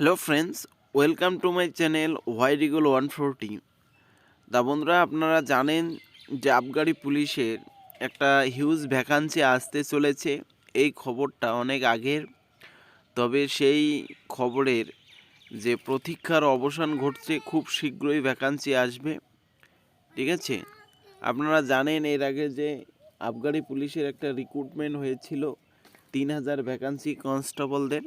Hello friends, welcome to my channel white eagle one forty তা বন্ধুরা, আপনারা জানেন যে আবগারি পুলিশের একটা হিউজ ভ্যাকান্সি আসতে চলেছে। এই খবরটা অনেক আগের, তবে সেই খবরের যে প্রতীক্ষার অবসান ঘটছে, খুব শীঘ্রই ভ্যাকান্সি আসবে। ঠিক আছে? আপনারা জানেন এর আগে যে আবগারি পুলিশের একটা রিক্রুটমেন্ট হয়েছিল, তিন হাজার ভ্যাকান্সি কনস্টেবলদের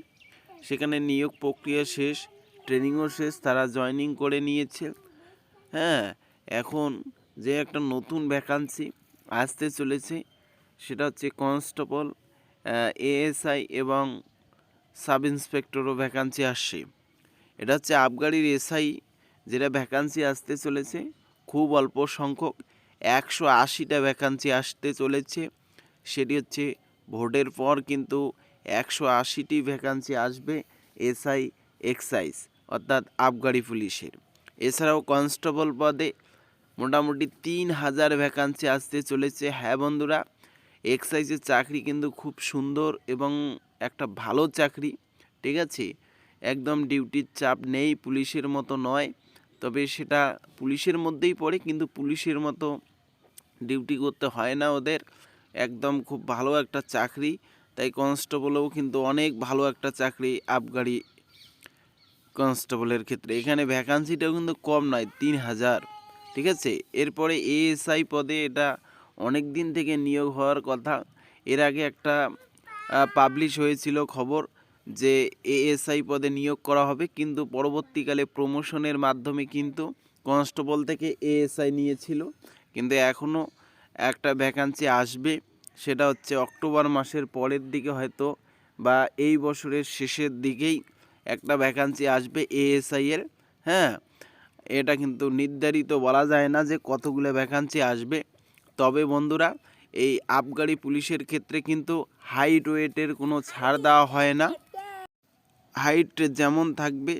সেখানে নিয়োগ প্রক্রিয়া শেষ, ট্রেনিংও শেষ, তারা জয়েনিং করে নিয়েছে। হ্যাঁ এখন যে একটা নতুন ভ্যাকান্সি আসতে চলেছে, সেটা হচ্ছে কনস্টেবল এএসআই এবং সাব ইন্সপেক্টরও ভ্যাকান্সি আসছে। এটা হচ্ছে আবগারির এসআই যেটা ভ্যাকান্সি আসতে চলেছে, খুব অল্প সংখ্যক, একশো আশিটা ভ্যাকান্সি আসতে চলেছে। সেটি হচ্ছে ভোটের পর কিন্তু একশো আশিটি ভ্যাকান্সি আসবে এসআই, এক্সাইজ, অর্থাৎ আবগারি পুলিশের। এছাড়াও কনস্টেবল পদে মোটামুটি তিন হাজার ভ্যাকান্সি আসতে চলেছে। হ্যাঁ বন্ধুরা, এক্সাইজের চাকরি কিন্তু খুব সুন্দর এবং একটা ভালো চাকরি, ঠিক আছে? একদম ডিউটির চাপ নেই, পুলিশের মতো নয়। তবে সেটা পুলিশের মধ্যেই পড়ে, কিন্তু পুলিশের মতো ডিউটি করতে হয় না ওদের। একদম খুব ভালো একটা চাকরি। তাই কনস্টেবলেও কিন্তু অনেক ভালো একটা চাকরি আবগারি কনস্টেবলের ক্ষেত্রে। এখানে ভ্যাকান্সিটাও কিন্তু কম নয়, তিন হাজার। ঠিক আছে? এরপরে এএসআই পদে এটা অনেক দিন থেকে নিয়োগ হওয়ার কথা। এর আগে একটা পাবলিশ হয়েছিল খবর যে এএসআই পদে নিয়োগ করা হবে, কিন্তু পরবর্তীকালে প্রমোশনের মাধ্যমে কিন্তু কনস্টেবল থেকে এএসআই নিয়েছিল। কিন্তু এখনও একটা ভ্যাকান্সি আসবে। সেটা হচ্ছে অক্টোবর মাসের পরের দিকে হয়তো বা এই বছরের শেষের দিকেই একটা ভ্যাকান্সি আসবে এএসআই এর হ্যাঁ? এটা কিন্তু নির্ধারিত বলা যায় না যে কতগুলো ভ্যাকান্সি আসবে। তবে বন্ধুরা, এই আবগারি পুলিশের ক্ষেত্রে কিন্তু হাইট ওয়েটের কোনো ছাড় দেওয়া হয় না। হাইট যেমন থাকবে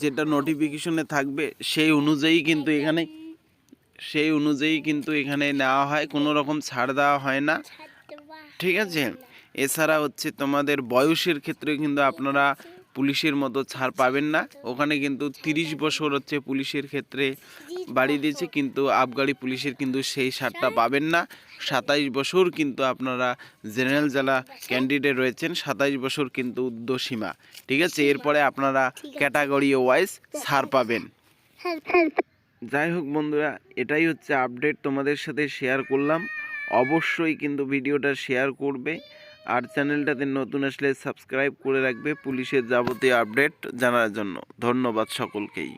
যেটা নোটিফিকেশনে থাকবে, সেই অনুযায়ী কিন্তু এখানে সেই অনুযায়ী কিন্তু এখানে নেওয়া হয়, কোনো রকম ছাড় দেওয়া হয় না। ঠিক আছে? এছাড়া হচ্ছে তোমাদের বয়সের ক্ষেত্রে কিন্তু আপনারা পুলিশের মতো ছাড় পাবেন না। ওখানে কিন্তু তিরিশ বছর হচ্ছে পুলিশের ক্ষেত্রে বাড়িয়ে দিয়েছে, কিন্তু আবগারি পুলিশের কিন্তু সেই ছাড়টা পাবেন না। সাতাইশ বছর কিন্তু আপনারা জেনারেল যারা ক্যান্ডিডেট রয়েছেন, সাতাইশ বছর কিন্তু উর্ধ্বসীমা। ঠিক আছে? এরপরে আপনারা ক্যাটাগরি ওয়াইজ ছাড় পাবেন। যাই হোক বন্ধুরা, এটাই হচ্ছে আপডেট তোমাদের সাথে শেয়ার করলাম। অবশ্যই কিন্তু ভিডিওটা শেয়ার করবে। আর চ্যানেলটাতে নতুন আসলে সাবস্ক্রাইব করে রাখবে পুলিশের যাবতীয় আপডেট জানার জন্য। ধন্যবাদ সকলকেই।